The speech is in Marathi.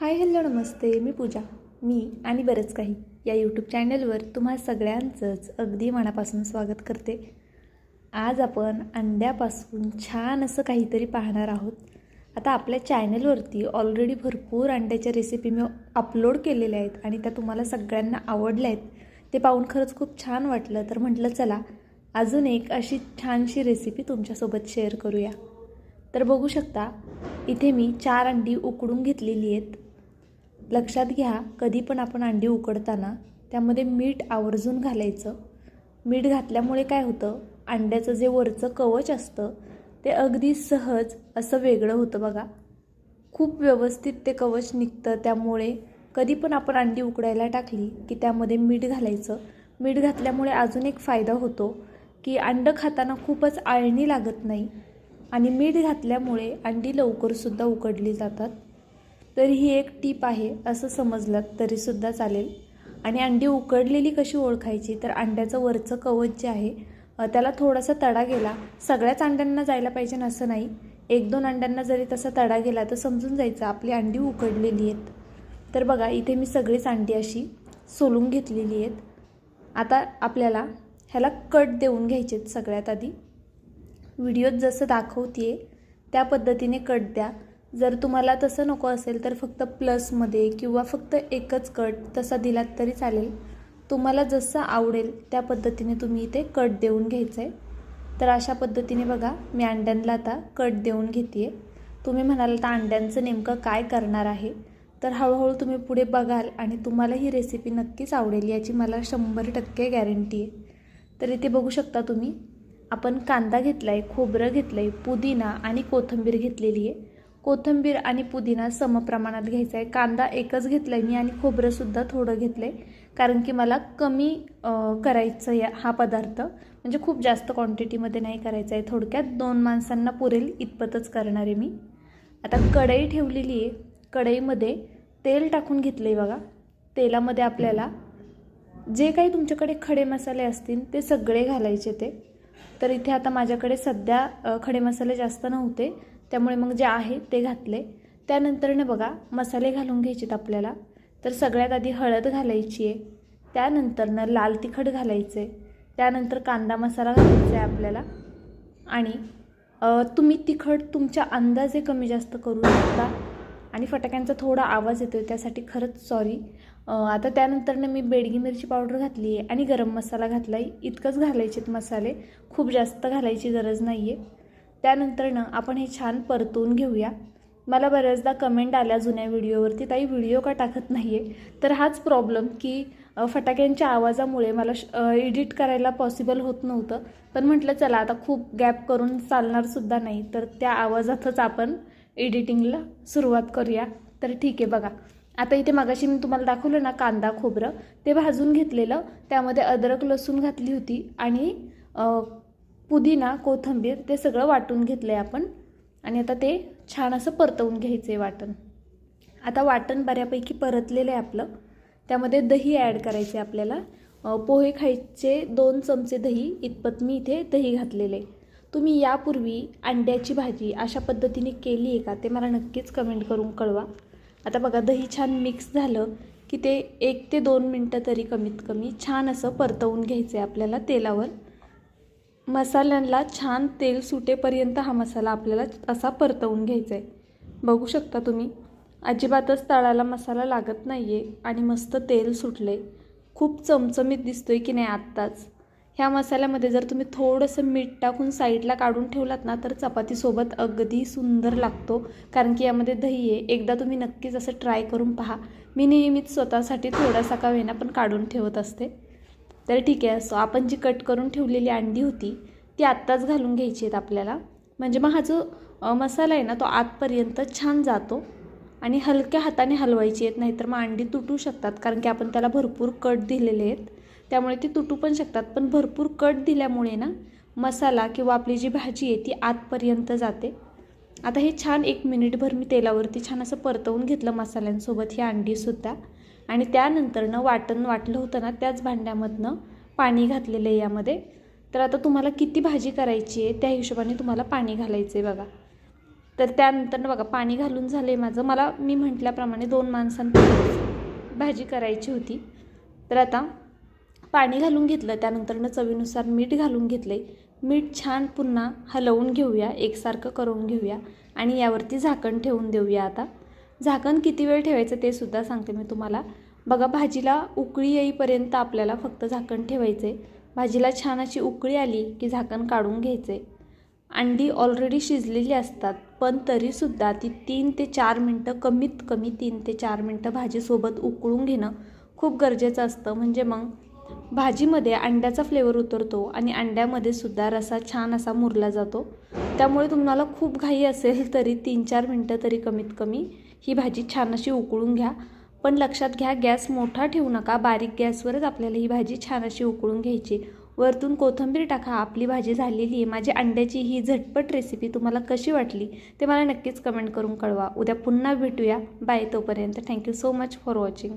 हाय हॅलो नमस्ते. मी पूजा. मी आणि बरंच काही या यूट्यूब चॅनलवर तुम्हा सगळ्यांचंच अगदी मनापासून स्वागत करते. आज आपण अंड्यापासून छान असं काहीतरी पाहणार आहोत. आता आपल्या चॅनलवरती ऑलरेडी भरपूर अंड्याच्या रेसिपी मी अपलोड केलेल्या आहेत आणि त्या तुम्हाला सगळ्यांना आवडल्या आहेत. ते पाहून खरंच खूप छान वाटलं. तर म्हटलं चला अजून एक अशी छानशी रेसिपी तुमच्यासोबत शेअर करूया. तर बघू शकता इथे मी चार अंडी उकडून घेतलेली आहेत. लक्षात घ्या कधी पण आपण अंडी उकडताना त्यामध्ये मीठ आवर्जून घालायचं. मीठ घातल्यामुळे काय होतं? अंड्याचं जे वरचं कवच असतं ते अगदी सहज असं वेगळं होतं बघा. खूप व्यवस्थित ते कवच निघतं त्यामुळे कधी पण आपण अंडी उकडायला टाकली की त्यामध्ये मीठ घालायचं. मीठ घातल्यामुळे अजून एक फायदा होतो की अंडं खाताना खूपच आळणी लागत नाही आणि मीठ घातल्यामुळे अंडी लवकरसुद्धा उकडली जातात. तर ही एक टीप आहे असं समजलं तरीसुद्धा चालेल. आणि अंडी उकडलेली कशी ओळखायची? तर अंड्याचं वरचं कवच जे आहे त्याला थोडासा तडा गेला. सगळ्याच अंड्यांना जायला पाहिजे ना असं नाही. एक दोन अंड्यांना जरी तसा तडा गेला तर समजून जायचं आपली अंडी उकडलेली आहेत. तर बघा इथे मी सगळीच अंडी अशी सोलून घेतलेली आहेत. आता आपल्याला ह्याला कट देऊन घ्यायचे आहेत सगळ्यात आधी. व्हिडिओत जसं दाखवते त्या पद्धतीने कट द्या. जर तुम्हाला तसं नको असेल तर फक्त प्लसमध्ये किंवा फक्त एकच कट तसा दिलात तरी चालेल. तुम्हाला जसं आवडेल त्या पद्धतीने तुम्ही इथे कट देऊन घ्यायचं आहे तर अशा पद्धतीने बघा मी अंड्यांना आता कट देऊन घेते तुम्ही म्हणाल तर अंड्यांचं नेमकं काय करणार आहे? तर हळूहळू तुम्ही पुढे बघाल आणि तुम्हाला ही रेसिपी नक्कीच आवडेल याची मला शंभर टक्के गॅरंटी आहे. तर इथे बघू शकता तुम्ही आपण कांदा घेतला आहे खोबरं घेतलं आहे पुदिना आणि कोथिंबीर घेतलेली आहे. कोथिंबीर आणि पुदिना समप्रमाणात घ्यायचा आहे कांदा एकच घेतला आहे मी आणि खोबरंसुद्धा थोडं घेतलं आहे कारण की मला कमी करायचं या हा पदार्थ. म्हणजे खूप जास्त क्वांटिटीमध्ये नाही करायचं आहे थोडक्यात दोन माणसांना पुरेल इतपतच करणार आहे मी. आता कढई ठेवलेली आहे. कढईमध्ये तेल टाकून घेतलं आहे बघा. तेलामध्ये आपल्याला जे काही तुमच्याकडे खडे मसाले असतील ते सगळे घालायचे ते. तर इथे आता माझ्याकडे सध्या खडे मसाले जास्त नव्हते. त्यामुळे मग जे आहे ते घातले. त्यानंतरनं बघा मसाले घालून घ्यायचेत आपल्याला. तर सगळ्यात आधी हळद घालायची आहे. त्यानंतरनं लाल तिखट घालायचं आहे त्यानंतर कांदा मसाला घालायचा आहे आपल्याला. आणि तुम्ही तिखट तुमच्या अंदाजे कमी जास्त करू शकता. आणि फटाक्यांचा थोडा आवाज येतो त्यासाठी खरंच सॉरी आता त्यानंतरनं मी बेडगी मिरची पावडर घातली आहे आणि गरम मसाला घातला आहे इतकंच घालायचेत मसाले. खूप जास्त घालायची गरज नाही आहे त्यानंतरनं आपण हे छान परतून घेऊया. मला बऱ्याचदा कमेंट आल्या जुन्या व्हिडिओवरती ताई व्हिडिओ का टाकत नाही आहे तर हाच प्रॉब्लेम की फटाक्यांच्या आवाजामुळे मला एडिट करायला पॉसिबल होत नव्हतं. पण म्हटलं चला आता खूप गॅप करून चालणारसुद्धा नाही. तर त्या आवाजातच आपण एडिटिंगला सुरुवात करूया. तर ठीक आहे बघा. आता इथे मगाशी मी तुम्हाला दाखवलं ना कांदा खोबरं. ते भाजून घेतलेलं. त्यामध्ये अद्रक लसूण घातली होती आणि पुदिना कोथिंबीर ते सगळं वाटून घेतलं आहे आपण. आणि आता ते छान असं परतवून घ्यायचं आहे वाटण. आता वाटण बऱ्यापैकी परतलेलं आहे आपलं. त्यामध्ये दही ॲड करायचे आपल्याला. पोहे खायचे दोन चमचे दही इतपत मी इथे दही घातलेले तुम्ही यापूर्वी अंड्याची भाजी अशा पद्धतीने केली आहे का? ते मला नक्कीच कमेंट करून कळवा. आता बघा दही छान मिक्स झालं की ते एक ते दोन मिनटं तरी कमीत कमी छान असं परतवून घ्यायचं आहे आपल्याला तेलावर. मसाल्यांना छान तेल सुटेपर्यंत हा मसाला आपल्याला असा परतवून घ्यायचा आहे बघू शकता तुम्ही अजिबातच तळाला मसाला लागत नाही आहे आणि मस्त तेल सुटले खूप चमचमीत दिसतो आहे की नाही आत्ताच. ह्या मसाल्यामध्ये जर तुम्ही थोडंसं मीठ टाकून साईडला काढून ठेवलात ना तर चपातीसोबत अगदी सुंदर लागतो कारण की यामध्ये दही आहे एकदा तुम्ही नक्कीच असं ट्राय करून पहा. मी नेहमीच स्वतःसाठी थोडासा का वेना पण काढून ठेवत असते. तर ठीक आहे असो आपण जी कट करून ठेवलेली अंडी होती ती आत्ताच घालून घ्यायची आहेत आपल्याला. म्हणजे मग हा जो मसाला आहे ना तो आतपर्यंत छान जातो आणि हलक्या हाताने हलवायची आहेत नाहीतर मग अंडी तुटू शकतात कारण की आपण त्याला भरपूर कट दिलेले आहेत. त्यामुळे ती तुटू पण शकतात पण भरपूर कट दिल्यामुळे ना मसाला किंवा आपली जी भाजी आहे ती आतपर्यंत जाते. आता हे छान एक मिनिटभर मी तेलावरती छान असं परतवून घेतलं मसाल्यांसोबत ही अंडीसुद्धा आणि त्यानंतरनं वाटण वाटलं होतं ना त्याच भांड्यामधनं पाणी घातलेलं आहे यामध्ये. तर आता तुम्हाला किती भाजी करायची आहे त्या हिशोबाने तुम्हाला पाणी घालायचं आहे बघा. तर त्यानंतर बघा पाणी घालून झालं आहे माझं. मला मी म्हटल्याप्रमाणे दोन माणसांपर्यंत भाजी करायची होती. तर आता पाणी घालून घेतलं त्यानंतरनं चवीनुसार मीठ घालून घेतलं आहे मीठ छान पुन्हा हलवून घेऊया एकसारखं करून घेऊया आणि यावरती झाकण ठेवून देऊया आता. झाकण किती वेळ ठेवायचं ते सुद्धा सांगते मी तुम्हाला. बघा भाजीला उकळी येईपर्यंत आपल्याला फक्त झाकण ठेवायचं आहे भाजीला छान अशी उकळी आली की झाकण काढून घ्यायचे अंडी ऑलरेडी शिजलेली असतात पण तरीसुद्धा ती तीन ते चार मिनटं कमीत कमी तीन ते चार मिनटं भाजीसोबत उकळून घेणं खूप गरजेचं असतं. म्हणजे मग भाजीमध्ये अंड्याचा फ्लेवर उतरतो आणि अंड्यामध्ये सुद्धा रसा छान असा मुरला जातो. त्यामुळे तुम्हाला खूप घाई असेल तरी तीन चार मिनटं तरी कमीत कमी ही भाजी छान अशी उकळून घ्या. पण लक्षात घ्या गॅस मोठा ठेवू नका. बारीक गॅसवरच आपल्याला ही भाजी छान अशी उकळून घ्यायची. वरतून कोथिंबीर टाका. आपली भाजी झालेली आहे. माझी अंड्याची ही झटपट रेसिपी तुम्हाला कशी वाटली ते मला नक्कीच कमेंट करून कळवा. उद्या पुन्हा भेटूया. बाय तोपर्यंत. Thank you so much for watching